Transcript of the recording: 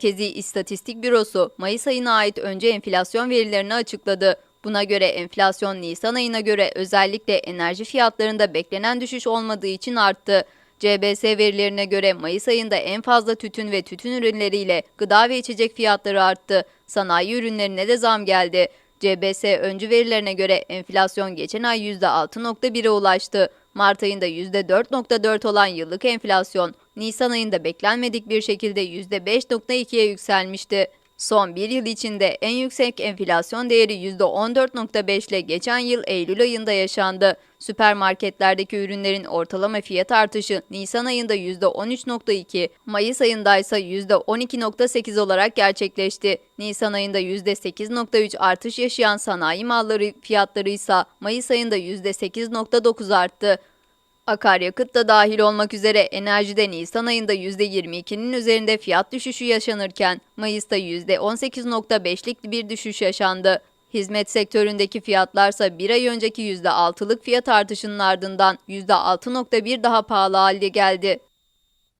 Merkezi İstatistik Bürosu Mayıs ayına ait önce enflasyon verilerini açıkladı. Buna göre enflasyon Nisan ayına göre özellikle enerji fiyatlarında beklenen düşüş olmadığı için arttı. CBS verilerine göre Mayıs ayında en fazla tütün ve tütün ürünleriyle gıda ve içecek fiyatları arttı. Sanayi ürünlerine de zam geldi. CBS öncü verilerine göre enflasyon geçen ay %6.1'e ulaştı. Mart ayında %4.4 olan yıllık enflasyon, Nisan ayında beklenmedik bir şekilde %5.2'ye yükselmişti. Son bir yıl içinde en yüksek enflasyon değeri %14.5 ile geçen yıl Eylül ayında yaşandı. Süpermarketlerdeki ürünlerin ortalama fiyat artışı Nisan ayında %13.2, Mayıs ayında ise %12.8 olarak gerçekleşti. Nisan ayında %8.3 artış yaşayan sanayi malları fiyatları ise Mayıs ayında %8.9 arttı. Akaryakıt da dahil olmak üzere enerjide Nisan ayında %22'nin üzerinde fiyat düşüşü yaşanırken Mayıs'ta %18.5'lik bir düşüş yaşandı. Hizmet sektöründeki fiyatlarsa bir ay önceki %6'lık fiyat artışının ardından %6.1 daha pahalı hale geldi.